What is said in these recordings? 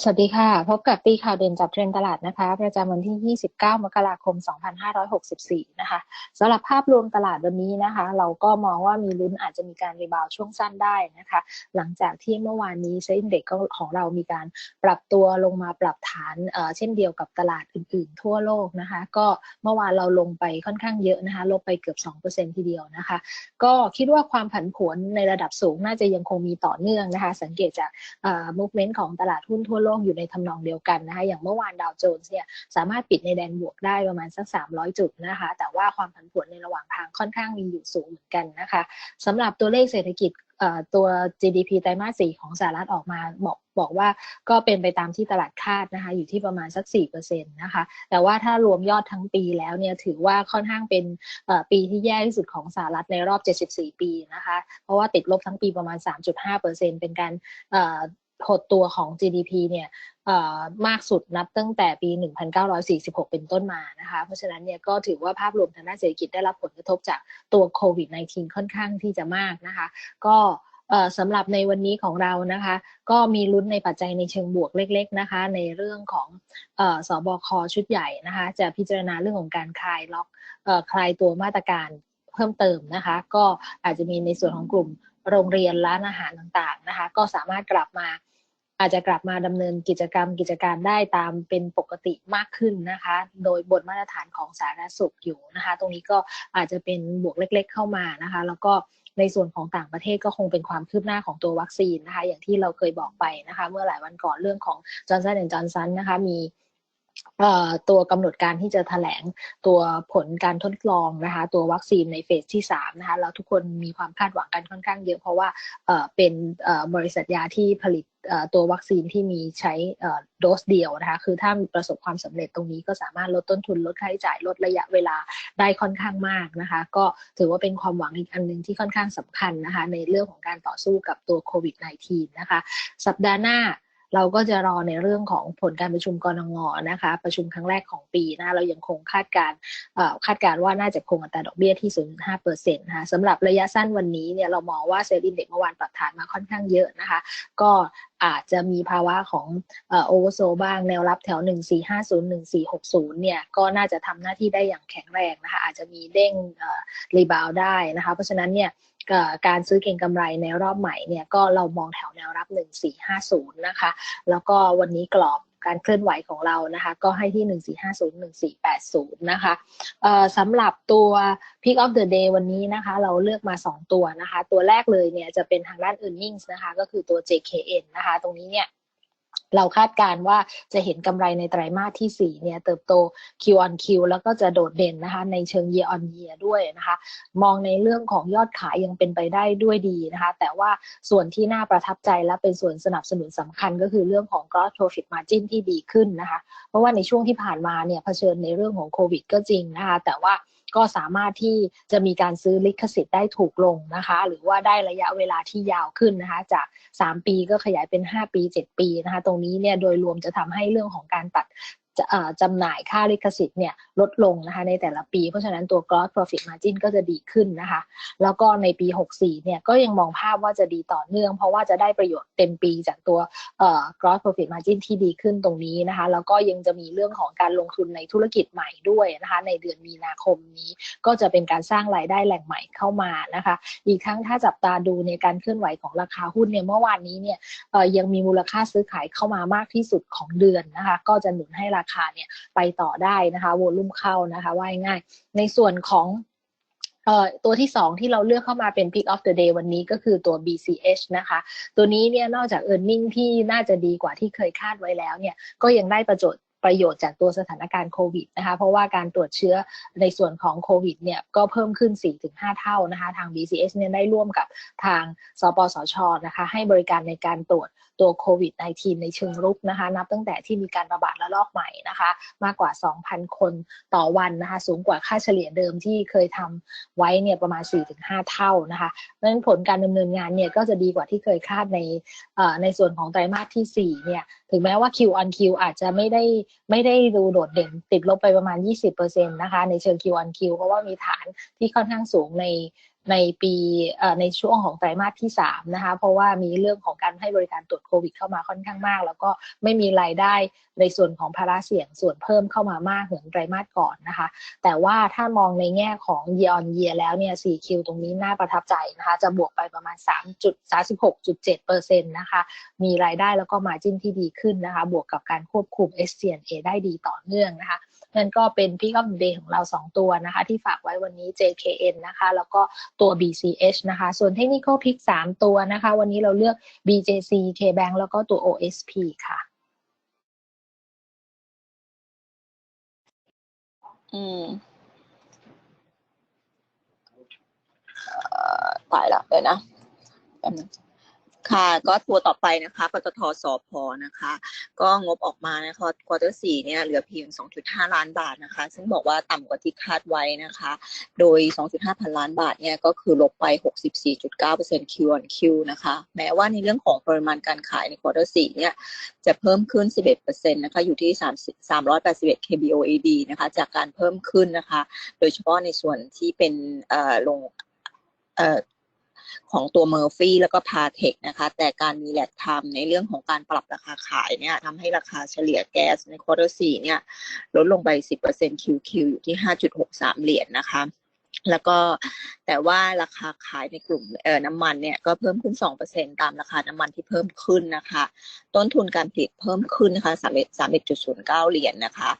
สวัสดีค่ะ พบกับตีข่าวเด่นจับเทรนตลาดนะคะ ประจำวันที่ 29 มกราคม 2564 นะคะสำหรับภาพรวมตลาดวันนี้นะคะ เราก็มองว่ามีลุ้นอาจจะมีการรีบาวช่วงสั้นได้นะคะ หลังจากที่เมื่อวานนี้เซ็นเด็กของเรามีการปรับตัวลงมาปรับฐานเเช่นเดียวกับตลาดอื่นๆ ทั่วโลกนะคะ ก็เมื่อวานเราลงไปค่อนข้างเยอะนะคะ ลบไปเกือบ 2%ทีเดียวนะคะ ก็คิดว่าความผันผวนในระดับสูงน่าจะยังคงมีต่อเนื่องนะคะ สังเกตจาก movement ของตลาดหุ้นทั่วโลกอยู่ในทำนองเดียวกันนะคะอย่างเมื่อวานดาวโจนส์เนี่ยสามารถปิดในแดนบวกได้ประมาณสัก 300 จุดนะคะ แต่ว่าความผันผวนในระหว่างทางค่อนข้างมีอยู่สูงเหมือนกันนะคะสำหรับตัวเลขเศรษฐกิจตัว GDP ไตรมาสสี่ของสหรัฐออกมาบอกบอกว่าก็เป็นไปตามที่ตลาดคาดนะคะอยู่ที่ประมาณสัก 4%นะคะ แต่ว่าถ้ารวมยอดทั้งปีแล้วเนี่ยถือว่าค่อนข้างเป็นปีที่แย่ที่สุดของสหรัฐในรอบ 74 ปีนะคะ เพราะว่าติดลบทั้งปีประมาณ 3.5%เป็นการ หดตัวของ GDP เนี่ยมากสุดนับตั้งแต่ปี 1946 เป็นต้นมานะคะ เพราะฉะนั้นเนี่ยก็ถือว่าภาพรวมทางด้านเศรษฐกิจได้รับผลกระทบจากตัวโควิด -19 ค่อนข้างที่จะมากนะคะ ก็สำหรับในวันนี้ของเรานะคะ ก็มีลุ้นในปัจจัยในเชิงบวกเล็ก ๆนะคะ ในเรื่องของสอบคชุดใหญ่นะคะ จะพิจารณาเรื่องของการคลายล็อกคลายตัวมาตรการเพิ่มเติมนะคะ ก็อาจจะมีในส่วนของกลุ่มโรงเรียนร้านอาหารต่างๆนะคะ ก็สามารถกลับมา อาจจะกลับมาดำเนินกิจกรรมกิจการได้ตามเป็นปกติมากขึ้นนะคะ โดยบทมาตรฐานของสาธารณสุขอยู่นะคะ ตรงนี้ก็อาจจะเป็นบวกเล็ก ๆ เข้ามานะคะ แล้วก็ในส่วนของต่างประเทศก็คงเป็นความคืบหน้าของตัววัคซีนนะคะ อย่างที่เราเคยบอกไปนะคะ เมื่อหลายวันก่อนเรื่องของจอร์นสันแอนจอร์นสันนะคะมี ตัวกำหนดการที่จะถแถลงตัวผลการทดลองนะคะตัววัคซีนในเฟสที่3นะคะแล้วทุกคนมีความคาดหวังกันค่อนข้างเยอะเพราะว่าเป็นบริษัทยาที่ผลิตตัววัคซีนที่มีใช้โดสเดียวนะคะ คือถ้าประสบความสำเร็จตรงนี้ก็สามารถลดต้นทุนลดค่าใช้จ่ายลดระยะเวลาได้ค่อนข้างมากนะคะ ก็ถือว่าเป็นความหวังอีกอันหนึ่งที่ค่อนข้างสำคัญนะคะ ในเรื่องของการต่อสู้กับตัวโควิด -19 นะคะ สัปดาห์หน้า เราก็จะรอในเรื่องของผลการประชุมกรงงนะคะ ประชุมครั้งแรกของปีนะเรายังคงคาดการคาดการว่าน่าจะคงอัตราดอกเบี้ยที่ 0.5เปอร์เซ็นะคะสำหรับระยะสั้นวันนี้เนี่ยเรามองว่าเซ็นดิ้งเด็กเมื่อวานปรับฐานมาค่อนข้างเยอะนะคะ ก็ อาจจะมีภาวะของโอเวอร์โซบ้างแนวรับแถว 1450 1460 เนี่ยก็น่าจะทำหน้าที่ได้อย่างแข็งแรงนะคะอาจจะมีเด้งรีบาวได้นะคะเพราะฉะนั้นเนี่ยการซื้อเก่งกำไรในรอบใหม่เนี่ยก็เรามองแถวแนวรับ 1450 นะคะ แล้วก็วันนี้กรอบ การเคลื่อนไหวของเรานะคะ ก็ให้ที่ 1450 1480 นะคะสำหรับตัว Pick of the Day วันนี้นะคะ เราเลือกมา 2 ตัวนะคะ ตัวแรกเลยเนี่ยจะเป็นทางด้าน earnings นะคะ ก็คือตัว JKN นะคะ ตรงนี้เนี่ย เราคาดการว่าจะเห็นกำไรในไตรมาสที่ 4 เนี่ย เติบโต Q on Q แล้วก็จะโดดเด่นนะคะ ในเชิง Year on Year ด้วยนะคะ มองในเรื่องของยอดขายยังเป็นไปได้ด้วยดีนะคะ แต่ว่าส่วนที่น่าประทับใจและเป็นส่วนสนับสนุนสำคัญก็คือเรื่องของ gross profit margin ที่ดีขึ้นนะคะ เพราะว่าในช่วงที่ผ่านมาเนี่ยเผชิญในเรื่องของโควิดก็จริงนะคะ แต่ว่า ก็สามารถที่จะมีการซื้อลิขสิทธิ์ได้ถูกลงนะคะ หรือว่าได้ระยะเวลาที่ยาวขึ้นนะคะ จาก 3 ปีก็ขยายเป็น 5 ปี 7 ปีนะคะ ตรงนี้เนี่ยโดยรวมจะทำให้เรื่องของการตัด จำหน่ายค่าลิขสิทธิ์เนี่ยลดลงนะคะในแต่ละปี เพราะฉะนั้นตัว gross profit margin ก็จะดีขึ้นนะคะ แล้วก็ในปี 64 เนี่ยก็ยังมองภาพว่าจะดีต่อเนื่อง เพราะว่าจะได้ประโยชน์เต็มปีจากตัว gross profit margin ที่ดีขึ้นตรงนี้นะคะ แล้วก็ยังจะมีเรื่องของการลงทุนในธุรกิจใหม่ด้วยนะคะ ในเดือนมีนาคมนี้ก็จะเป็นการสร้างรายได้แหล่งใหม่เข้ามานะคะ อีกทั้งถ้าจับตาดูในการเคลื่อนไหวของราคาหุ้นเนี่ยเมื่อวานนี้เนี่ยยังมีมูลค่าซื้อขายเข้ามามากที่สุดของเดือนนะคะ ก็จะหนุนให้ราคาเนี่ยไปต่อได้นะคะวอลุ่มเข้านะคะว่าง่ายในส่วนของตัวที่ 2 ที่เราเลือกเข้ามาเป็น Pick of the Day วันนี้ก็คือตัว BCH นะคะ ตัวนี้เนี่ยนอกจาก e a r n i n g ที่น่าจะดีกว่าที่เคยคาดไว้แล้วเนี่ยก็ยังได้ประโยชน์ ประโยชน์จากตัวสถานการณ์โควิดนะคะเพราะว่าการตรวจเชื้อในส่วนของโควิดเนี่ยก็เพิ่มขึ้น 4-5 เท่านะคะทาง BCS เนี่ยได้ร่วมกับทางสปสชนะคะให้บริการในการตรวจตัวโควิด -19 ในเชิงรุกนะคะนับตั้งแต่ที่มีการระบาดระลอกใหม่นะคะมากกว่า 2,000 คนต่อวันนะคะสูงกว่าค่าเฉลี่ยเดิมที่เคยทำไว้เนี่ยประมาณ 4-5 เท่านะคะดังนั้นผลการดำเนินงานเนี่ยก็จะดีกว่าที่เคยคาดในในส่วนของไตรมาสที่4เนี่ย ถึงแม้ว่า Q on Q อาจจะไม่ได้ไม่ได้ดูโดดเด่นติดลบไปประมาณ 20%นะคะ ในเชิง Q on Q เพราะว่ามีฐานที่ค่อนข้างสูงใน ในปีในช่วงของไตรมาสที่สามนะคะเพราะว่ามีเรื่องของการให้บริการตรวจโควิดเข้ามาค่อนข้างมาก แล้วก็ไม่มีรายได้ในส่วนของภาระเสี่ยงส่วนเพิ่มเข้ามามากเหมือนไตรมาสก่อนนะคะ แต่ว่าถ้ามองในแง่ของ year on year แล้วเนี่ย 4Q ตรงนี้น่าประทับใจนะคะจะบวกไปประมาณ 3.36.7%นะคะมีรายได้แล้วก็มาจิ้นที่ดีขึ้นนะคะบวกกับการควบคุม SCNA ได้ดีต่อเนื่องนะคะ นั่นก็เป็น Pick up Day ของเรา 2 ตัวนะคะ ที่ฝากไว้วันนี้ JKN นะคะ แล้วก็ตัว BCH นะคะ ส่วน Technical Pick 3ตัวนะคะ วันนี้เราเลือก BJC KBank แล้วก็ตัว OSP ค่ะอืมเอ่อตายละเดี๋ยวนะแป๊บนึง ค่ะ ก็ตัวต่อไปนะคะปตทสพนะคะ ก็งบออกมานะคะควอเตอร์สี่เนี่ยเหลือเพียง 2.5 ล้านบาทนะคะ ซึ่งบอกว่าต่ำกว่าที่คาดไว้นะคะ โดย 2.5 พันล้านบาทเนี่ยก็คือลบไป 64.9% Q on Q นะคะ แม้ว่าในเรื่องของปริมาณการขายในควอเตอร์สี่เนี่ยจะเพิ่มขึ้น 11%นะคะ อยู่ที่ 3 381 kboad นะคะ จากการเพิ่มขึ้นนะคะ โดยเฉพาะในส่วนที่เป็นเอ่อลงเอ่อ ของตัวเมอร์ฟี่แล้วก็พาเทคนะคะ แต่การมีแลกไทม์ในเรื่องของการปรับราคาขายเนี่ยทำให้ราคาเฉลี่ยแก๊สในควอเตอร์สี่เนี่ยลดลงไป 10% QQ อยู่ที่ 5.63 เหรียญนะคะแล้วก็ แต่ว่าราคาขายในกลุ่มเอ่อน้ำมันเนี่ยก็เพิ่มขึ้น 2%ตามราคาน้ำมันที่เพิ่มขึ้นนะคะ ต้นทุนการผลิตเพิ่มขึ้นนะคะ31.09 เหรียญนะคะ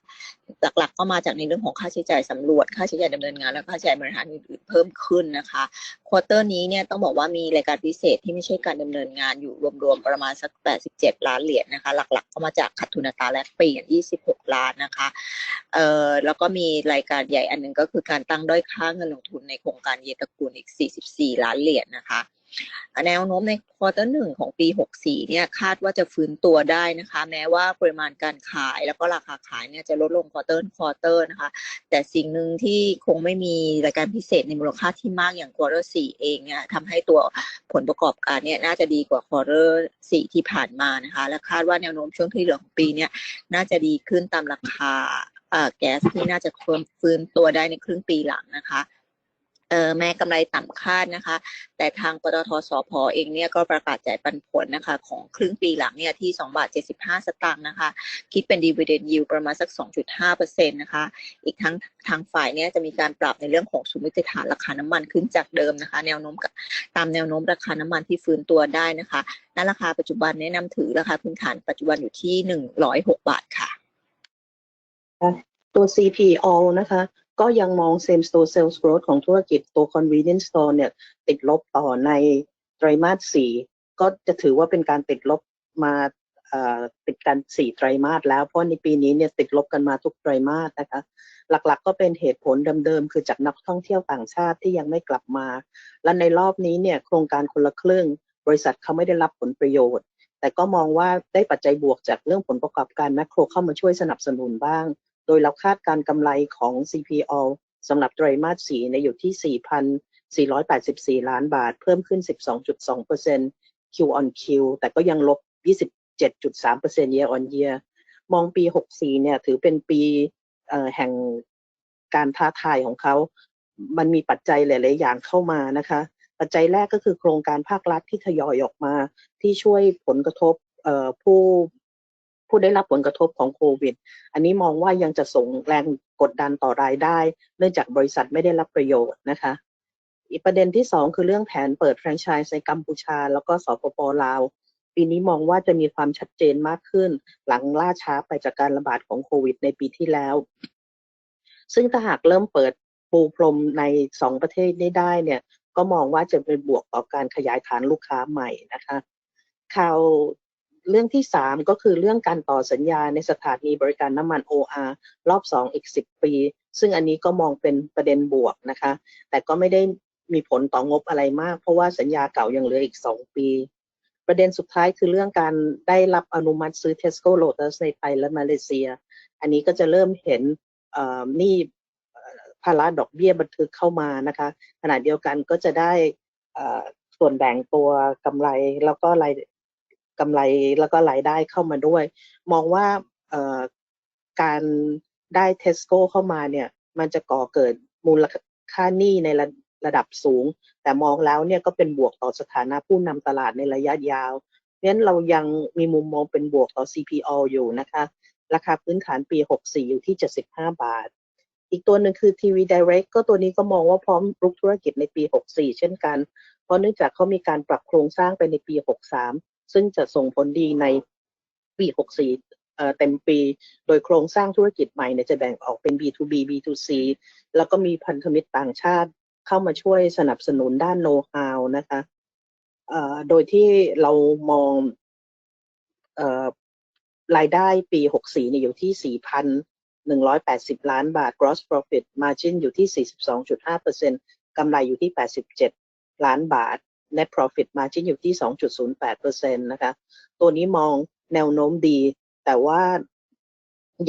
หลักๆก็มาจากในเรื่องของค่าใช้จ่ายสำรวจ ค่าใช้จ่ายดำเนินงาน และค่าใช้จ่ายบริหารอื่นๆเพิ่มขึ้นนะคะ ควอเตอร์นี้เนี่ยต้องบอกว่ามีรายการพิเศษที่ไม่ใช่การดำเนินงานอยู่รวมๆประมาณสัก 87 ล้านเหรียญนะคะ หลักๆก็มาจากขาดทุนอัตราแลกเปลี่ยน 26 ล้านนะคะเอ่อแล้วก็มีรายการใหญ่อันหนึงก็คือการตั้งด้อยค่าเงินลงทุนในโครงการเยตระกูลอีก 44 ล้านเหรียญนะคะแนวโน้มในควอเตอร์หนึ่งของปี 64 เนี่ยคาดว่าจะฟื้นตัวได้นะคะ แม้ว่าปริมาณการขายแล้วก็ราคาขายเนี่ยจะลดลงควอเตอร์ควอเตอร์นะคะ แต่สิ่งหนึ่งที่คงไม่มีรายการพิเศษในมูลค่าที่มากอย่างควอเตอร์สี่เองเนี่ยทำให้ตัวผลประกอบการเนี่ยน่าจะดีกว่าควอเตอร์สี่ที่ผ่านมานะคะ และคาดว่าแนวโน้มช่วงที่เหลือของปีเนี่ยน่าจะดีขึ้นตามราคาแก๊สที่น่าจะฟื้นตัวได้ในครึ่งปีหลังนะคะ แม้กำไรต่ำคาดนะคะ แต่ทางปตทสพเองเนี่ยก็ประกาศจ่ายปันผลนะคะของครึ่งปีหลังเนี่ยที่2บาท75 สตางค์นะคะ คิดเป็น dividend yield ประมาณสัก 2.5%นะคะ อีกทั้งทางฝ่ายเนี่ยจะมีการปรับในเรื่องของสมมติฐานราคาน้ำมันขึ้นจากเดิมนะคะ แนวโน้มตามแนวโน้มราคาน้ำมันที่ฟื้นตัวได้นะคะณราคาปัจจุบันแนะนำถือราคาพื้นฐานปัจจุบันอยู่ที่ 106 บาทค่ะ ตัว CPO นะคะ ก็ยังมอง same store sales growth ของธุรกิจตัว convenience store เนี่ยติดลบต่อในไตรมาส 4 ก็จะถือว่าเป็นการติดลบมาติดกัน 4 ไตรมาสแล้วเพราะในปีนี้เนี่ยติดลบกันมาทุกไตรมาสนะคะหลักๆ ก็เป็นเหตุผลเดิมๆ คือจากนักท่องเที่ยวต่างชาติที่ยังไม่กลับมา และในรอบนี้เนี่ยโครงการคนละครึ่ง บริษัทเขาไม่ได้รับผลประโยชน์ แต่ก็มองว่าได้ปัจจัยบวกจากเรื่องผลประกอบการแมคโครเข้ามาช่วยสนับสนุนบ้าง โดยเราคาดการกำไรของ CPO สำหรับไตรมาส 4 ในอยู่ที่ 4,484 ล้านบาท เพิ่มขึ้น 12.2% Q on Q แต่ก็ยังลบ 27.3% year on year มองปี 64 เนี่ย ถือเป็นปีแห่งการท้าทายของเขา มันมีปัจจัยหลาย ๆ อย่างเข้ามานะคะ ปัจจัยแรกก็คือโครงการภาครัฐที่ทยอยออกมา ที่ช่วยผลกระทบผู้ ผู้ได้รับผลกระทบของโควิด อันนี้มองว่ายังจะส่งแรงกดดันต่อรายได้ เนื่องจากบริษัทไม่ได้รับประโยชน์นะคะ อีกประเด็นที่สองคือเรื่องแผนเปิดแฟรนไชส์ในกัมพูชา แล้วก็สปปลาว ปีนี้มองว่าจะมีความชัดเจนมากขึ้น หลังล่าช้าไปจากการระบาดของโควิด ในปีที่แล้ว ซึ่งถ้าหากเริ่มเปิดปูพรมในสองประเทศนี้ได้เนี่ยก็มองว่าจะเป็นบวกต่อการขยายฐานลูกค้าใหม่นะคะข่าว เรื่องที่สามก็คือเรื่องการต่อสัญญาในสถานีบริการน้ำมัน OR รอบสองอีกสิบปี ซึ่งอันนี้ก็มองเป็นประเด็นบวกนะคะ แต่ก็ไม่ได้มีผลต่องบอะไรมาก เพราะว่าสัญญาเก่ายังเหลืออีกสองปี ประเด็นสุดท้ายคือเรื่องการได้รับอนุมัติซื้อ Tesco Lotus ในไทยและมาเลเซีย อันนี้ก็จะเริ่มเห็นหนี้เอ่อภาระดอกเบี้ยบันทึกเข้ามานะคะขณะเดียวกันก็จะได้ส่วนแบ่งตัวกำไรแล้วก็ราย กำไรแล้วก็รายได้เข้ามาด้วย มองว่าการได้ Tesco เข้ามาเนี่ย มันจะก่อเกิดมูลค่าหนี้ในระระดับสูง แต่มองแล้วเนี่ยก็เป็นบวกต่อสถานะผู้นำตลาดในระยะยาวเพราะฉะนั้นเรายังมีมุมมองเป็นบวกต่อ CPO อยู่นะคะ ราคาพื้นฐานปี 64 อยู่ที่ 75 บาท อีกตัวหนึ่งคือ TV Direct ก็ตัวนี้ก็มองว่าพร้อมรุกธุรกิจในปี 64 เช่นกัน เพราะเนื่องจากเขามีการปรับโครงสร้างไปในปี 63 ซึ่งจะส่งผลดีในปี 64 เต็มปี โดยโครงสร้างธุรกิจใหม่เนี่ยจะแบ่งออกเป็น B2B B2C แล้วก็มีพันธมิตรต่างชาติเข้ามาช่วยสนับสนุนด้านโน้ตฮาวนะคะโดยที่เรามองรายได้ปี 64เนี่ยอยู่ที่ 4,180 ล้านบาท gross profit margin อยู่ที่ 42.5%กำไรอยู่ที่ 87 ล้านบาท net profit margin อยู่ที่ 2.08%นะคะ ตัวนี้มองแนวโน้มดี แต่ว่า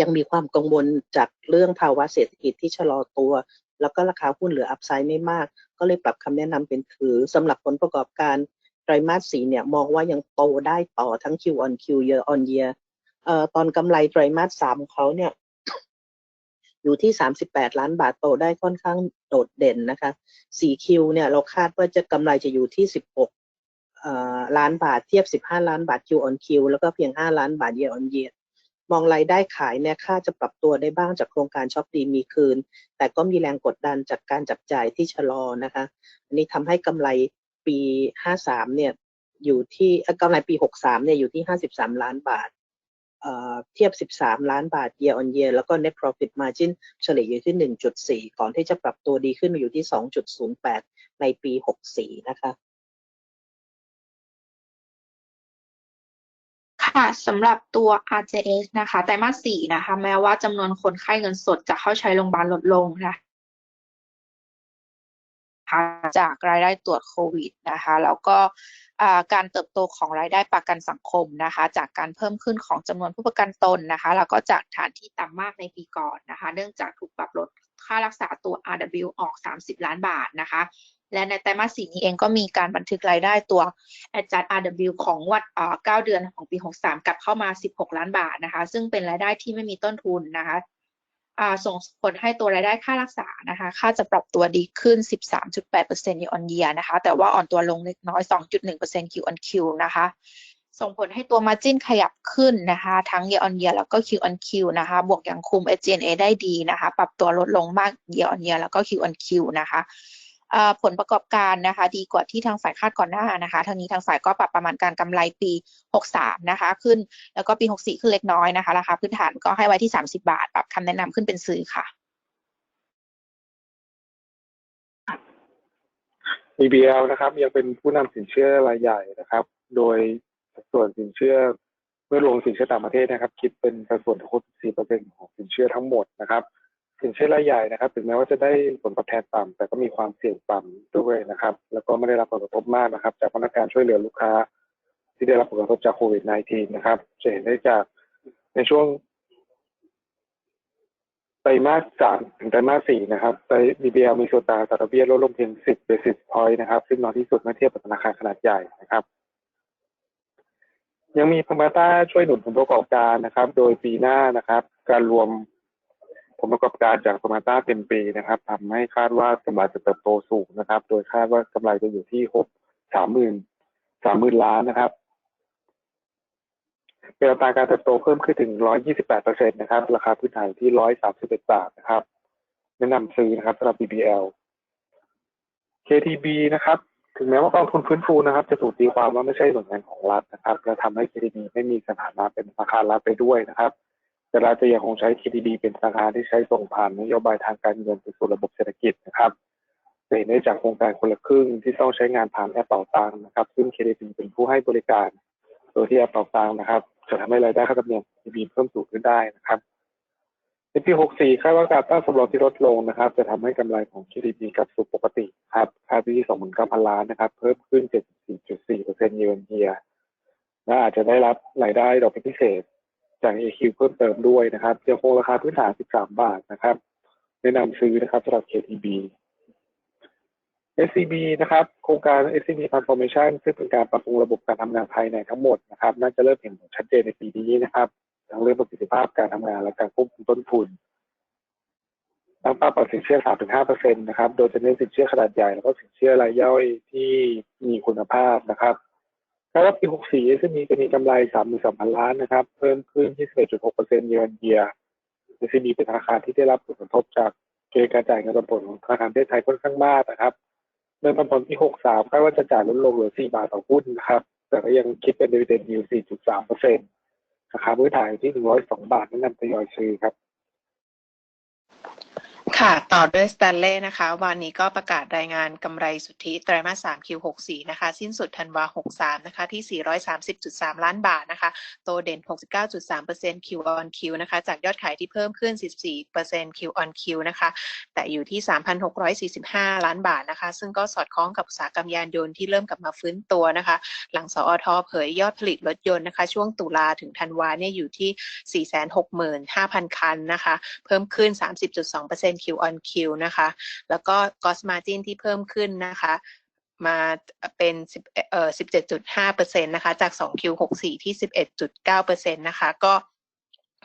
ยังมีความกังวลจากเรื่องภาวะเศรษฐกิจที่ชะลอตัว แล้วก็ราคาหุ้นเหลืออัพไซด์ไม่มาก ก็เลยปรับคำแนะนำเป็นถือสำหรับผลประกอบการไตรมาสสี่เนี่ยมองว่ายังโตได้ต่อทั้ง Q on Q year on year เอ่อตอนกำไรไตรมาสสามของเขาเนี่ย อยู่ที่ 38 ล้านบาทโตได้ค่อนข้างโดดเด่นนะคะ 4Q เนี่ยเราคาดว่าจะกำไรจะอยู่ที่ 16 ล้านบาทเทียบ 15 ล้านบาท Q on Q แล้วก็เพียง 5 ล้านบาท year on year มองรายได้ขายเนี่ยค่าจะปรับตัวได้บ้างจากโครงการช็อปดีมีคืน แต่ก็มีแรงกดดันจากการจับจ่ายที่ชะลอนะคะ อันนี้ทำให้กำไรปี 53 เนี่ยอยู่ที่กำไรปี 63 เนี่ยอยู่ที่ 53 ล้านบาท เทียบ 13 ล้านบาท year on year แล้วก็ net profit margin เฉลี่ยอยู่ที่ 1.4 ก่อนที่จะปรับตัวดีขึ้นมาอยู่ที่ 2.08 ในปี 64 นะคะ ค่ะสำหรับตัว RJS นะคะ ไตรมาสสี่นะคะ แม้ว่าจำนวนคนไข้เงินสดจะเข้าใช้โรงพยาบาลลดลงนะ คะจากรายได้ตรวจโควิดนะคะแล้วก็การเติบโตของรายได้ประกันสังคมนะคะจากการเพิ่มขึ้นของจำนวนผู้ประกันตนนะคะแล้วก็จากฐานที่ต่ำมากในปีก่อนนะคะเนื่องจากถูกปรับลดค่ารักษาตัว RW ออก 30 ล้านบาทนะคะและในไตรมาสสี่นี้เองก็มีการบันทึกรายได้ตัว Adjust RW ของวัดเอ่อ9เดือนของปี 63 กลับเข้ามา 16 ล้านบาทนะคะ ซึ่งเป็นรายได้ที่ไม่มีต้นทุนนะคะ ส่งผลให้ตัวรายได้ค่ารักษานะคะค่าจะปรับตัวดีขึ้น 13.8% year on year นะคะ แต่ว่าอ่อนตัวลงเล็กน้อย 2.1% Q on Q นะคะ ส่งผลให้ตัว margin ขยับขึ้นนะคะ ทั้ง year on year แล้วก็ Q on Q นะคะ บวกอย่างคุม SG&A ได้ดีนะคะ ปรับตัวลดลงมาก year on year แล้วก็ Q on Q นะคะ ผลประกอบการนะคะ ดีกว่าที่ทางฝ่ายคาดก่อนหน้านะคะทางนี้ทางฝ่ายก็ปรับประมาณการกำไรปี 63 นะคะ ขึ้นแล้วก็ปี 64 ขึ้นเล็กน้อยนะคะราคาพื้นฐานก็ให้ไว้ที่ 30 บาท ปรับคำแนะนำขึ้นเป็นซื้อค่ะ BBL นะครับ ยังเป็นผู้นำสินเชื่อรายใหญ่นะครับ โดยสัดส่วนสินเชื่อเมื่อรวมสินเชื่อต่างประเทศนะครับ คิดเป็นสัดส่วนทั้งหมด4%ของสินเชื่อทั้งหมดนะครับ สินเชื่อรายใหญ่นะครับ ถึงแม้ว่าจะได้ผลตอบแทนต่ำแต่ก็มีความเสี่ยงต่ำด้วยนะครับ แล้วก็ไม่ได้รับผลกระทบมากนะครับ จากมาตรการช่วยเหลือลูกค้า ที่ได้รับผลกระทบจากโควิด -19 นะครับ จะเห็นได้จากในช่วงไตรมาสสามถึงไตรมาสสี่นะครับไตร BBL มีส่วนต่างอัตราดอกเบี้ยลดลงเพียง10 basis point นะครับ ซึ่งน้อยที่สุดเมื่อเทียบกับธนาคารขนาดใหญ่นะครับ ยังมีพมาต้าช่วยหนุนผลประกอบการนะครับ โดยปีหน้านะครับ การรวม ลประกอบการจากพมาต้าเต็มปีนะครับทำให้คาดว่ากำไรจะเติบโตสูงนะครับ โดยคาดว่ากำไรจะอยู่ที่หกสามหมื่นสามหมื่นล้านนะครับเป็นอัตราการเติบโตเพิ่มขึ้นถึง 128%นะครับ ราคาพื้นฐานอยู่ที่ 131 บาทนะครับ แนะนำซื้อนะครับสำหรับ BBL KTB นะครับ ถึงแม้ว่ากองทุนฟื้นฟูนะครับ จะถูกตีความว่าไม่ใช่หน่วยงานของรัฐนะครับและทำให้ KTB ไม่มีสถานะเป็นธนาคารรัฐไปด้วยนะครับ แต่รัฐจะยังคงใช้ KTB เป็นธนาคารที่ใช้ส่งผ่านนโยบายทางการเงินไปสู่ระบบเศรษฐกิจนะครับเห็นได้จากโครงการคนละครึ่งที่ต้องใช้งานผ่านแอปเป่าตังค์นะครับ ซึ่ง KTB เป็นผู้ให้บริการ โดยที่แอปเป่าตังค์นะครับ จะทำให้รายได้ค่าธรรมเนียม KTB เพิ่มสูงขึ้นได้นะครับในปี 64 คาดว่าการตั้งสำรองที่ลดลงนะครับ จะทำให้กำไรของ KTB กลับสู่ปกติครับคาดที่29,000 ล้านนะครับ เพิ่มขึ้น 74.4%เยนเยียและอาจจะได้รับรายได้ดอกเบี้ยพิเศษ จาก AQ เพิ่มเติมด้วยนะครับยังคงราคาพื้นฐาน 13 บาทนะครับแนะนำซื้อนะครับสำหรับ KTB SCB นะครับโครงการ SCB Transformation ซึ่งเป็นการปรับปรุงระบบการทำงานภายในทั้งหมดนะครับน่าจะเริ่มเห็นผลชัดเจนในปีนี้นะครับทั้งเรื่องประสิทธิภาพการทำงานและการควบคุมต้นทุนตั้งเป้าปล่อยสินเชื่อ 3-5%นะครับ โดยจะเน้นสินเชื่อขนาดใหญ่ แล้วก็สินเชื่อรายย่อยที่มีคุณภาพนะครับ คาดว่าปี64จะมีจะมีกำไร32,000 ล้านนะครับ เพิ่มขึ้น 21.6%เยือนเยียจะมีเป็นธนาคารที่ได้รับผลกระทบจากเกณฑ์การจ่ายเงินปันผลของธนาคารประเทศไทยค่อนข้างมากนะครับเงินปันผลปี63คาดว่าจะจ่ายลดลงเหลือ 4 บาทต่อหุ้นนะครับ แต่ก็ยังคิดเป็น dividend yield 4.3%ราคาพื้นฐานที่ 102 บาทแนะนำทยอยซื้อครับ ค่ะ ต่อด้วยสแตนเล่นะคะ วันนี้ก็ประกาศรายงานกำไรสุทธิไตรมาส 3 Q64 นะคะ สิ้นสุดธันวา 63 นะคะ ที่ 430.3 ล้านบาทนะคะ โตเด่น 69.3% Q on Q นะคะ จากยอดขายที่เพิ่มขึ้น 14% Q on Q นะคะ แต่อยู่ที่ 3,645 ล้านบาทนะคะ ซึ่งก็สอดคล้องกับอุตสาหกรรมยานยนต์ที่เริ่มกลับมาฟื้นตัวนะคะ หลังสอทเผยยอดผลิตรถยนต์นะคะ ช่วงตุลาถึงธันวาเนี่ยอยู่ที่ 465,000 คันนะคะ เพิ่มขึ้น 30.2% Q on Q นะคะ แล้วก็ gross margin ที่เพิ่มขึ้นนะคะมาเป็น10เอ่อ17.5%นะคะ จาก 2Q 64 ที่ 11.9%นะคะ ก็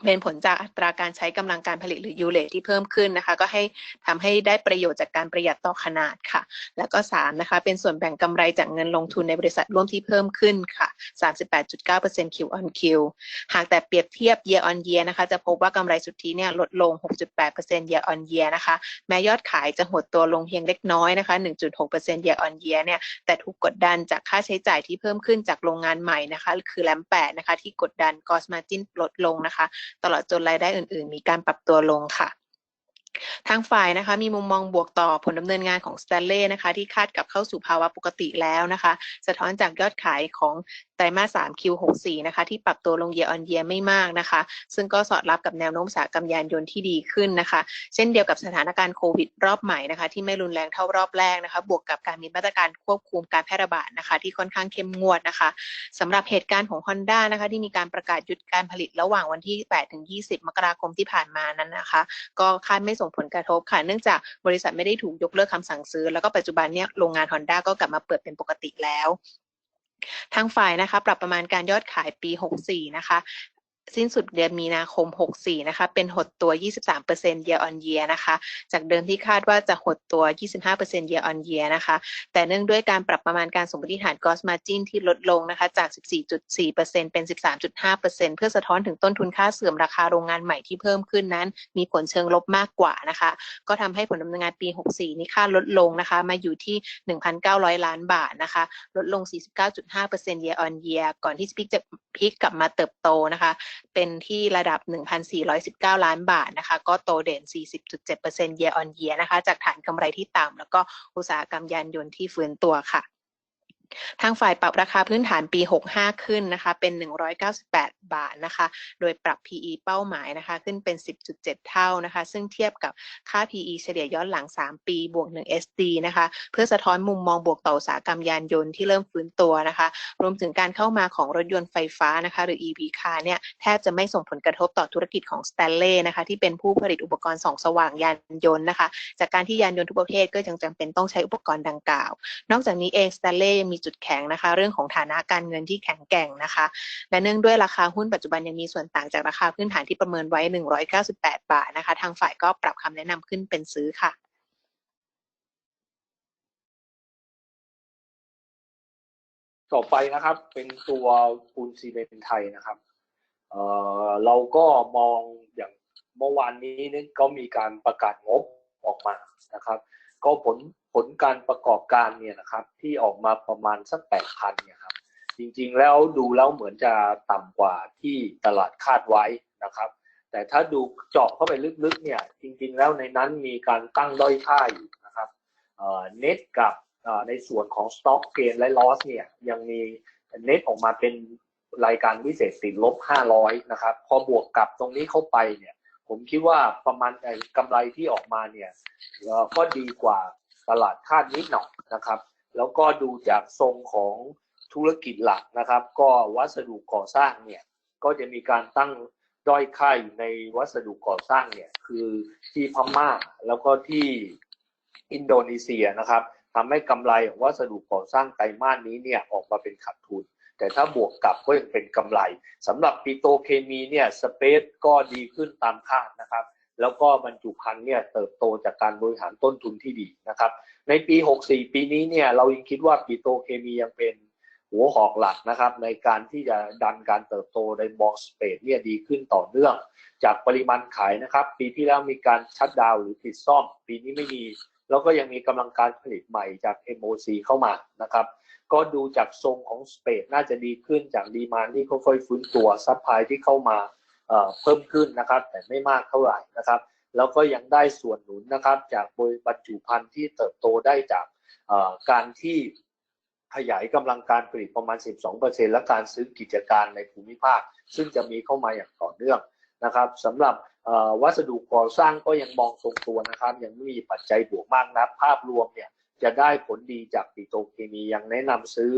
เป็นผลจากอัตราการใช้กำลังการผลิตหรือยูเลที่เพิ่มขึ้นนะคะ ก็ให้ทำให้ได้ประโยชน์จากการประหยัดต่อขนาดค่ะ แล้วก็3นะคะเป็นส่วนแบ่งกำไรจากเงินลงทุนในบริษัทร่วมที่เพิ่มขึ้นค่ะ 38.9% Q on Q หากแต่เปรียบเทียบ year on year นะคะ จะพบว่ากำไรสุทธิเนี่ยลดลง 6.8% year on year นะคะ แม้ยอดขายจะหดตัวลงเพียงเล็กน้อยนะคะ 1.6% year on year เนี่ยแต่ถูกกดดันจากค่าใช้จ่ายที่เพิ่มขึ้นจากโรงงานใหม่นะคะ คือแรมแปดนะคะที่กดดัน gross margin ลดลงนะคะตลอดจนรายได้อื่น ๆ มีการปรับตัวลงค่ะ ทางฝ่ายนะคะมีมุมมองบวกต่อผลดำเนินงานของ s t a n l e y นะคะที่คาดกลับเข้าสู่ภาวะปกติแล้วนะคะ สะท้อนจากยอดขายของไตรมาส 3 Q64 นะคะที่ปรับตัวลง year on year ไม่มากนะคะ ซึ่งก็สอดรับกับแนวโน้มสากรรมยานยนต์ที่ดีขึ้นนะคะ เช่นเดียวกับสถานการณ์โควิดรอบใหม่นะคะที่ไม่รุนแรงเท่ารอบแรกนะคะ บวกกับการมีมาตรการควบคุมการแพร่ระบาดนะคะ ที่ค่อนข้างเข้มงวดนะคะสำหรับเหตุการณ์ของ Honda นะคะที่มีการประกาศหยุดการผลิตระหว่างวันที่ 8 ถึง 20 มกราคมที่ผ่านมานั้นนะคะ ก็คาดไม่ส่งผลกระทบค่ะ เนื่องจากบริษัทไม่ได้ถูกยกเลิกคำสั่งซื้อ แล้วก็ปัจจุบันเนี่ยโรงงาน Honda ก็กลับมาเปิดเป็นปกติแล้วทางฝ่ายนะคะปรับประมาณการยอดขายปี 64 นะคะ สิ้นสุดเดือนมีนาคม 64 นะคะ เป็นหดตัว 23% year on year นะคะ จากเดิมที่คาดว่าจะหดตัว 25% year on year นะคะ แต่เนื่องด้วยการปรับประมาณการสมมติฐาน gross margin ที่ลดลงนะคะ จาก 14.4%เป็น 13.5%เพื่อสะท้อนถึงต้นทุนค่าเสื่อมราคาโรงงานใหม่ที่เพิ่มขึ้นนั้น มีผลเชิงลบมากกว่านะคะ ก็ทำให้ผลดำเนินงานปี 64 นี้ค่าลดลงนะคะ มาอยู่ที่ 1,900 ล้านบาทนะคะ ลดลง 49.5% year on year ก่อนที่จะพลิกจะพลิกกลับมาเติบโตนะคะเป็นที่ระดับ 1,419 ล้านบาทนะคะ ก็โตเด่น 40.7% year on year นะคะ จากฐานกำไรที่ต่ำแล้วก็อุตสาหกรรมยานยนต์ที่ฟื้นตัวค่ะ ทางฝ่ายปรับราคาพื้นฐานปี 65 ขึ้นนะคะเป็น 198 บาทนะคะ โดยปรับ PE เป้าหมายนะคะขึ้นเป็น 10.7 เท่านะคะ ซึ่งเทียบกับค่า PE เฉลี่ยย้อนหลัง 3 ปีบวก 1 SD นะคะ เพื่อสะท้อนมุมมองบวกต่ออุตสาหกรรมยานยนต์ที่เริ่มฟื้นตัวนะคะ รวมถึงการเข้ามาของรถยนต์ไฟฟ้านะคะ หรือ EV car เนี่ยแทบจะไม่ส่งผลกระทบต่อธุรกิจของ Stanley นะคะที่เป็นผู้ผลิตอุปกรณ์ส่องสว่างยานยนต์นะคะ จากการที่ยานยนต์ทุกประเภทก็ยังจำเป็นต้องใช้อุปกรณ์ดังกล่าว นอกจากนี้เอง Stanley ยังมีจุดแข็งนะคะ เรื่องของฐานะการเงินที่แข็งแกร่งนะคะ และเนื่องด้วยราคาหุ้นปัจจุบันยังมีส่วนต่างจากราคาพื้นฐานที่ประเมินไว้ 198 บาทนะคะ ทางฝ่ายก็ปรับคำแนะนำขึ้นเป็นซื้อค่ะต่อไปนะครับเป็นตัวปูนซีเมนต์ไทยนะครับเอ่อเราก็มองอย่างเมื่อวานนี้นี่ก็มีการประกาศงบออกมานะครับ ก็ผล ผลการประกอบการเนี่ยนะครับ ที่ออกมาประมาณสักแปดพันเนี่ยครับ จริงๆแล้วดูแล้วเหมือนจะต่ำกว่าที่ตลาดคาดไว้นะครับ แต่ถ้าดูเจาะเข้าไปลึกๆ เนี่ย จริงๆแล้วในนั้นมีการตั้งด้อยค่าอยู่นะครับเน็ตกับในส่วนของ Stock Gain และ Loss เนี่ยยังมีเน็ตออกมาเป็นรายการพิเศษติดลบ 500 นะครับ พอบวกกับตรงนี้เข้าไปเนี่ย ผมคิดว่าประมาณกำไรที่ออกมาเนี่ยก็ดีกว่า ตลาดคาดนิดหน่อยนะครับ แล้วก็ดูจากทรงของธุรกิจหลักนะครับ ก็วัสดุก่อสร้างเนี่ยก็จะมีการตั้งด้อยค่าอยู่ในวัสดุก่อสร้างเนี่ยคือที่พม่าแล้วก็ที่อินโดนีเซียนะครับทำให้กำไรของวัสดุก่อสร้างไตรมาสนี้เนี่ยออกมาเป็นขาดทุน แต่ถ้าบวกกับก็ยังเป็นกำไรสำหรับปิโตเคมีเนี่ยสเปซก็ดีขึ้นตามคาดนะครับ แล้วก็บรรจุภัณฑ์เนี่ยเติบโตจากการบริหารต้นทุนที่ดีนะครับ ในปี 64 ปีนี้เนี่ยเรายังคิดว่าปิโตเคมียังเป็นหัวหอกหลักนะครับ ในการที่จะดันการเติบโตในมองสเปดเนี่ยดีขึ้นต่อเนื่อง จากปริมาณขายนะครับ ปีที่แล้วมีการชัดดาวหรือปิดซ่อม ปีนี้ไม่มีแล้วก็ยังมีกำลังการผลิตใหม่จาก MOC เข้ามานะครับ ก็ดูจากทรงของสเปดน่าจะดีขึ้นจากดีมานที่ค่อยๆฟื้นตัวซัพพลายที่เข้ามา เอ่อเพิ่มขึ้นนะครับ แต่ไม่มากเท่าไหร่นะครับ แล้วก็ยังได้ส่วนหนุนนะครับ จากบรรจุภัณฑ์ที่เติบโตได้จากเอ่อการที่ขยายกำลังการผลิตประมาณ 12%และการซื้อกิจการในภูมิภาค ซึ่งจะมีเข้ามาอย่างต่อเนื่องนะครับสำหรับเอ่อวัสดุก่อสร้างก็ยังมองทรงตัวนะครับ ยังไม่มีปัจจัยบวกมากนักภาพรวมเนี่ยจะได้ผลดีจากปิโตรเคมียังแนะนำซื้อ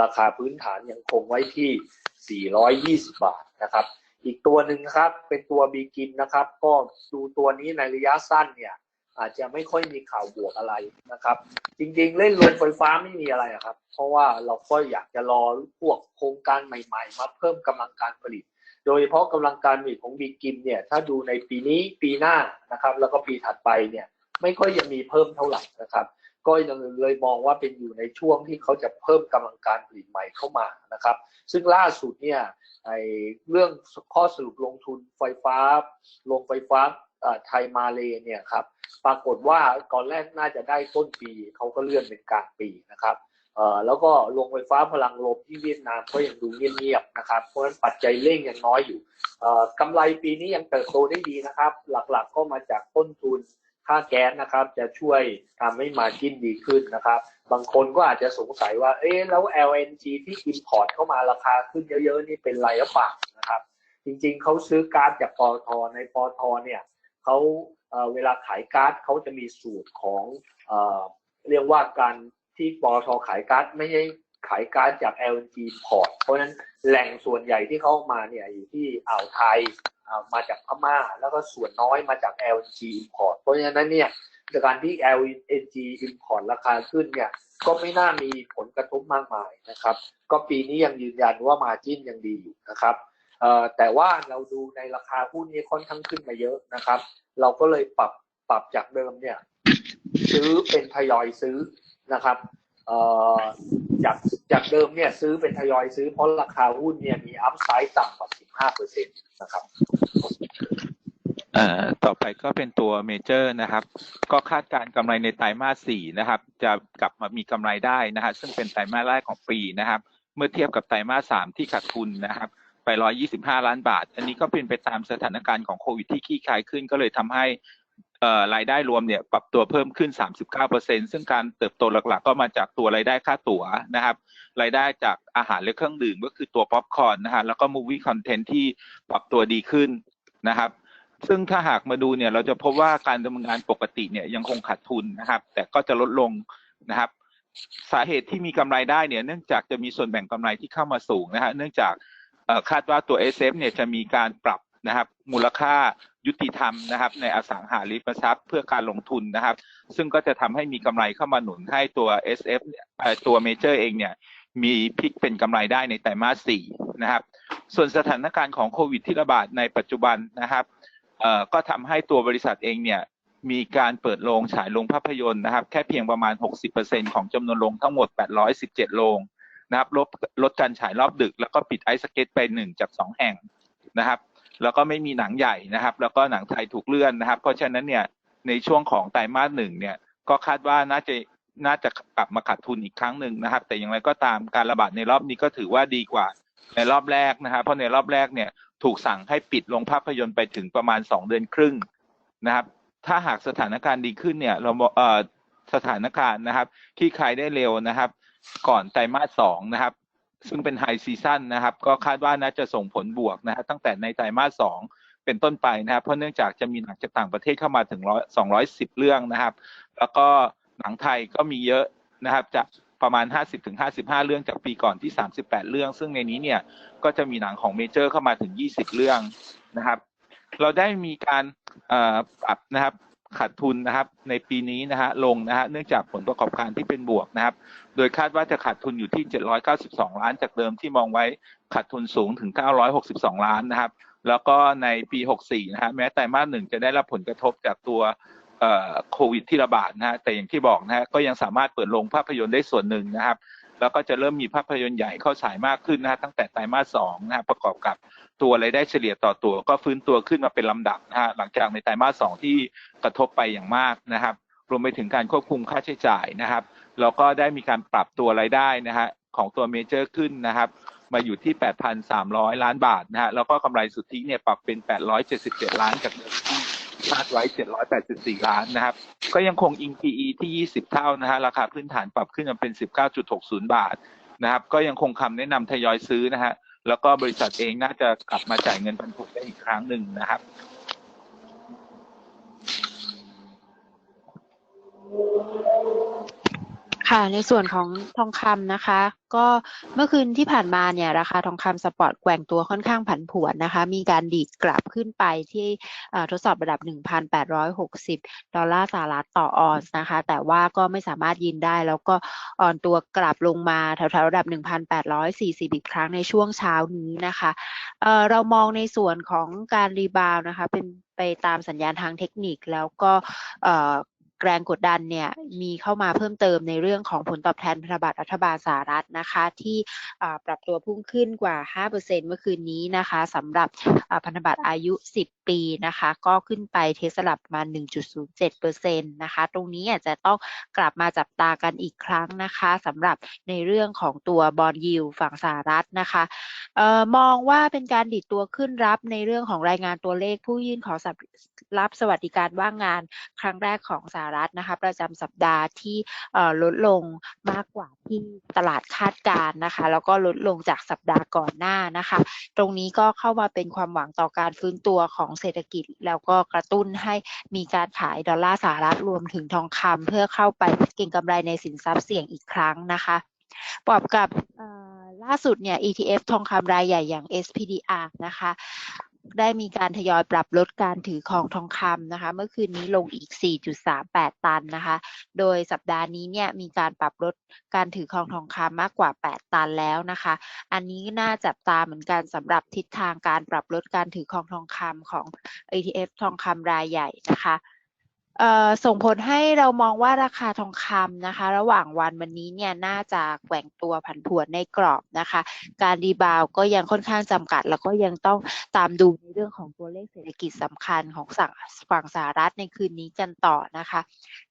ราคาพื้นฐานยังคงไว้ที่ 420 บาทนะครับ อีกตัวหนึ่งครับ เป็นตัวบีกินนะครับ ก็ดูตัวนี้ในระยะสั้นเนี่ยอาจจะไม่ค่อยมีข่าวบวกอะไรนะครับ จริงๆ เล่นโรงไฟฟ้าไม่มีอะไระครับ เพราะว่าเราก็อยากจะรอพวกโครงการใหม่ๆ มาเพิ่มกำลังการผลิต โดยเฉพาะกำลังการผลิตของบีกินเนี่ยถ้าดูในปีนี้ปีหน้านะครับ แล้วก็ปีถัดไปเนี่ยไม่ค่อยจะมีเพิ่มเท่าไหร่นะครับ ก็ยังเลยมองว่าเป็นอยู่ในช่วงที่เขาจะเพิ่มกำลังการผลิตใหม่เข้ามานะครับ ซึ่งล่าสุดเนี่ยไอเรื่องข้อสรุปลงทุนไฟฟ้าโรงไฟฟ้าไทยมาเลเนี่ยครับปรากฏว่าก่อนแรกน่าจะได้ต้นปีเขาก็เลื่อนเป็นกลางปีนะครับเอ่อแล้วก็โรงไฟฟ้าพลังลมที่เวียดนามก็ยังดูเงียบๆนะครับ เพราะฉะนั้นปัจจัยเร่งยังน้อยอยู่เอ่อกำไรปีนี้ยังเติบโตได้ดีนะครับ หลักๆก็มาจากต้นทุน ค่าแก๊สนะครับ จะช่วยทำให้มาจิ้นดีขึ้นนะครับ บางคนก็อาจจะสงสัยว่า เอ๊ะแล้ว LNG ที่ import เข้ามาราคาขึ้นเยอะๆ นี่เป็นไรหรือเปล่านะครับ จริงๆ เขาซื้อก๊าซจากปอทในปอทเนี่ยเขาเอ่อเวลาขายก๊าซเขาจะมีสูตรของเอ่อเรียกว่าการที่ปอทขายก๊าซไม่ใช่ขายก๊าซจาก LNG import เพราะฉะนั้นแหล่งส่วนใหญ่ที่เข้ามาเนี่ยอยู่ที่อ่าวไทย มาจากพม่า แล้วก็ส่วนน้อยมาจาก LNG import เพราะฉะนั้นเนี่ยจากการที่ LNG import ราคาขึ้นเนี่ยก็ไม่น่ามีผลกระทบมากมายนะครับ ก็ปีนี้ยังยืนยันว่ามาจิ้นยังดีอยู่นะครับแต่ว่าเราดูในราคาหุ้นนี้ค่อนข้างขึ้นมาเยอะนะครับ เราก็เลยปรับปรับจากเดิมเนี่ยซื้อเป็นทยอยซื้อนะครับจากจากเดิมเนี่ยซื้อเป็นทยอยซื้อเพราะราคาหุ้นเนี่ยมีอัพไซด์ต่ำกว่า 15%นะครับอ่อต่อไปก็เป็นตัวเมเจอร์นะครับ ก็คาดการกำไรในไตรมาส 4 นะครับ จะกลับมามีกำไรได้นะฮะซึ่งเป็นไตรมาสแรกของปีนะครับ เมื่อเทียบกับไตรมาส 3 ที่ขาดทุนนะครับ ไป 125 ล้านบาท อันนี้ก็เป็นไปตามสถานการณ์ของโควิดที่คลี่คลายขึ้นก็เลยทำให้ รายได้รวมเนี่ยปรับตัวเพิ่มขึ้น 39%ซึ่งการเติบโตหลักๆ ก็มาจากตัวรายได้ค่าตั๋วนะครับรายได้จากอาหารและเครื่องดื่มก็คือตัวป๊อปคอร์นนะฮะแล้วก็มูวี่คอนเทนต์ที่ปรับตัวดีขึ้นนะครับ ซึ่งถ้าหากมาดูเนี่ยเราจะพบว่าการดำเนินงานปกติเนี่ยยังคงขาดทุนนะครับ แต่ก็จะลดลงนะครับ สาเหตุที่มีกำไรได้เนี่ยเนื่องจากจะมีส่วนแบ่งกำไรที่เข้ามาสูงนะฮะเนื่องจากคาดว่าตัว SF เนี่ยจะมีการปรับนะครับมูลค่า ยุติธรรมนะครับ ในอสังหาริมทรัพย์เพื่อการลงทุนนะครับ ซึ่งก็จะทำให้มีกำไรเข้ามาหนุนให้ตัว SF เนี่ยเอ่อตัวเมเจอร์เองเนี่ยมีพลิกเป็นกำไรได้ในไตรมาสสี่นะครับ ส่วนสถานการณ์ของโควิดที่ระบาดในปัจจุบันนะครับก็ทำให้ตัวบริษัทเองเนี่ยมีการเปิดโรงฉายโรงภาพยนตร์นะครับ แค่เพียงประมาณ 60%ของจำนวนโรงทั้งหมด 817 โรงนะครับลดลดการฉายรอบดึก แล้วก็ปิดไอซ์สเก็ตไปหนึ่งจากสองแห่งนะครับ แล้วก็ไม่มีหนังใหญ่นะครับ แล้วก็หนังไทยถูกเลื่อนนะครับ เพราะฉะนั้นเนี่ยในช่วงของไตรมาสหนึ่งเนี่ยก็คาดว่าน่าจะน่าจะกลับมาขาดทุนอีกครั้งหนึ่งนะครับ แต่อย่างไรก็ตามการระบาดในรอบนี้ก็ถือว่าดีกว่าในรอบแรกนะครับ เพราะในรอบแรกเนี่ยถูกสั่งให้ปิดโรงภาพยนตร์ไปถึงประมาณสองเดือนครึ่งนะครับ ถ้าหากสถานการณ์ดีขึ้นเนี่ยเราเอ่อสถานการณ์นะครับที่คลายได้เร็วนะครับ ก่อนไตรมาสสองนะครับ ซึ่งเป็นไฮซีซั่นนะครับ ก็คาดว่าน่าจะส่งผลบวกนะครับตั้งแต่ในไตรมาสสองเป็นต้นไปนะครับ เพราะเนื่องจากจะมีหนังจากต่างประเทศเข้ามาถึงร้อยสองร้อยสิบเรื่องนะครับ แล้วก็หนังไทยก็มีเยอะนะครับจากประมาณ 50ถึง55 เรื่องจากปีก่อนที่ 38 เรื่อง ซึ่งในนี้เนี่ยก็จะมีหนังของเมเจอร์เข้ามาถึง 20 เรื่องนะครับ เราได้มีการอ่อปรับนะครับ ขาดทุนนะครับ ในปีนี้นะฮะลงนะฮะเนื่องจากผลประกอบการที่เป็นบวกนะครับ โดยคาดว่าจะขาดทุนอยู่ที่ 792 ล้านจากเดิมที่มองไว้ขาดทุนสูงถึง 962 ล้านนะครับ แล้วก็ในปี 64 นะฮะแม้ไตรมาสหนึ่งจะได้รับผลกระทบจากตัวโควิดที่ระบาดนะฮะแต่อย่างที่บอกนะฮะก็ยังสามารถเปิดโรงภาพยนตร์ได้ส่วนหนึ่งนะครับ แล้วก็จะเริ่มมีภาพยนตร์ใหญ่เข้าฉายมากขึ้นนะฮะตั้งแต่ไตรมาสสองนะฮะประกอบกับ ตัวรายได้เฉลี่ยต่อตัว ก็ฟื้นตัวขึ้นมาเป็นลำดับนะฮะหลังจากในไตรมาสสองที่กระทบไปอย่างมากนะครับ รวมไปถึงการควบคุมค่าใช้จ่ายนะครับแล้วก็ได้มีการปรับตัวรายได้นะฮะของตัวเมเจอร์ขึ้นนะครับ มาอยู่ที่ 8,300 ล้านบาทนะฮะแล้วก็กำไรสุทธิเนี่ยปรับเป็น 877 ล้านจากเดิมที่คาดไว้ 784 ล้านนะครับ ก็ยังคงอิง PE ที่ 20 เท่านะฮะราคาพื้นฐานปรับขึ้นมาเป็น 19.60 บาทนะครับ ก็ยังคงคำแนะนำทยอยซื้อนะฮะ แล้วก็บริษัทเองน่าจะกลับมาจ่ายเงินปันผลได้อีกครั้งหนึ่งนะครับ ค่ะ ในส่วนของทองคำนะคะ ก็เมื่อคืนที่ผ่านมาเนี่ย ราคาทองคำสปอร์ตแกว่งตัวค่อนข้างผันผวนนะคะ มีการดีดกลับขึ้นไปที่ทดสอบระดับ 1,860 ดอลลาร์สหรัฐต่อออนซ์นะคะ แต่ว่าก็ไม่สามารถยืนได้ แล้วก็อ่อนตัวกลับลงมาแถวๆระดับ 1,840 อีกครั้งในช่วงเช้านี้นะคะเเรามองในส่วนของการรีบาวด์นะคะ เป็นไปตามสัญญาณทางเทคนิคแล้วก็ แรงกดดันเนี่ยมีเข้ามาเพิ่มเติมในเรื่องของผลตอบแทนพันธบัตรรัฐบาลสหรัฐนะคะ ที่ปรับตัวพุ่งขึ้นกว่า 5%เมื่อคืนนี้นะคะสำหรับพันธบัตรอายุ 10 ปีนะคะ ก็ขึ้นไปเทสลับมา 1.07%นะคะ ตรงนี้อาจจะต้องกลับมาจับตากันอีกครั้งนะคะสำหรับในเรื่องของตัวบอลยิวฝั่งสหรัฐนะคะออมองว่าเป็นการดิดตัวขึ้นรับในเรื่องของรายงานตัวเลขผู้ยื่นขอรับสวัสดิการว่างงานครั้งแรกของสหรัฐนะคะประจำสัปดาห์ที่ลดลงมากกว่าที่ตลาดคาดการณ์นะคะแล้วก็ลดลงจากสัปดาห์ก่อนหน้านะคะ ตรงนี้ก็เข้ามาเป็นความหวังต่อการฟื้นตัวของเศรษฐกิจ แล้วก็กระตุ้นให้มีการขายดอลลาร์สหรัฐรวมถึงทองคำเพื่อเข้าไปเก็งกำไรในสินทรัพย์เสี่ยงอีกครั้งนะคะประกอบกับล่าสุดเนี่ย ETF ทองคำรายใหญ่อย่าง SPDR นะคะ ได้มีการทยอยปรับลดการถือครองทองคำนะคะ เมื่อคืนนี้ลงอีก 4.38 ตันนะคะ โดยสัปดาห์นี้เนี่ยมีการปรับลดการถือครองทองคำมากกว่า 8 ตันแล้วนะคะ อันนี้น่าจับตาเหมือนกันสำหรับทิศทางการปรับลดการถือครองทองคำของ ETF ทองคำรายใหญ่นะคะ ส่งผลให้เรามองว่าราคาทองคำนะคะ ระหว่างวันวันนี้เนี่ยน่าจะแกว่งตัวผันผวนในกรอบนะคะ การรีบาวก็ยังค่อนข้างจำกัด แล้วก็ยังต้องตามดูในเรื่องของตัวเลขเศรษฐกิจสำคัญของสั่งฝั่งสหรัฐในคืนนี้กันต่อนะคะ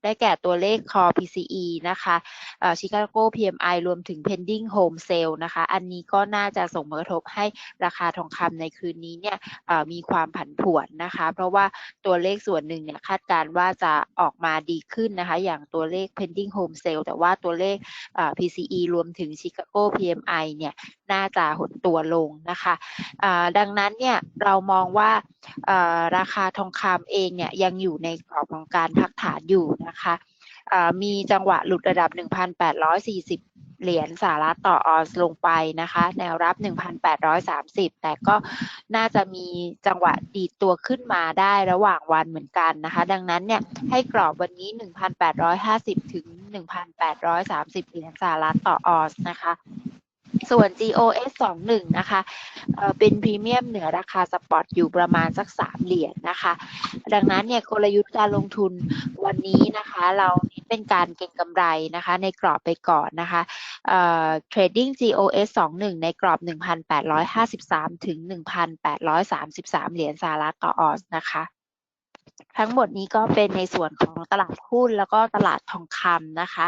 ได้แก่ตัวเลข Core PCE นะคะเอ่อ Chicago PMI รวมถึง pending home sale นะคะ อันนี้ก็น่าจะส่งผลกระทบให้ราคาทองคำในคืนนี้เนี่ยมีความผันผวนนะคะ เพราะว่าตัวเลขส่วนหนึ่งเนี่ยคาดการณ์ว่าจะออกมาดีขึ้นนะคะ อย่างตัวเลข pending home sale แต่ว่าตัวเลข PCE รวมถึง Chicago PMI เนี่ยน่าจะหดตัวลงนะคะะดังนั้นเนี่ยเรามองว่าราคาทองคำเองเนี่ยยังอยู่ในกรอบของการพักฐานอยู่นะคะมีจังหวะหลุดระดับ 1,840 เหรียญสหรัฐต่อออนซ์ลงไปนะคะ แนวรับ 1,830 แต่ก็น่าจะมีจังหวะดีดตัวขึ้นมาได้ระหว่างวันเหมือนกันนะคะ ดังนั้นเนี่ยให้กรอบวันนี้ 1,850 ถึง 1,830 เหรียญสหรัฐต่อออนซ์นะคะ ส่วน GOS 21 นะคะเอ่อเป็นพรีเมียมเหนือราคาสปอตอยู่ประมาณสัก 3 เหรียญนะคะ ดังนั้นเนี่ยกลยุทธ์การลงทุนวันนี้นะคะ เราเน้นเป็นการเก็งกำไรนะคะ ในกรอบไปก่อนนะคะเอ่อ trading GOS 21 ในกรอบ 1,853 ถึง 1,833 เหรียญสหรัฐต่อออนซ์นะคะทั้งหมดนี้ก็เป็นในส่วนของตลาดหุ้นแล้วก็ตลาดทองคำนะคะ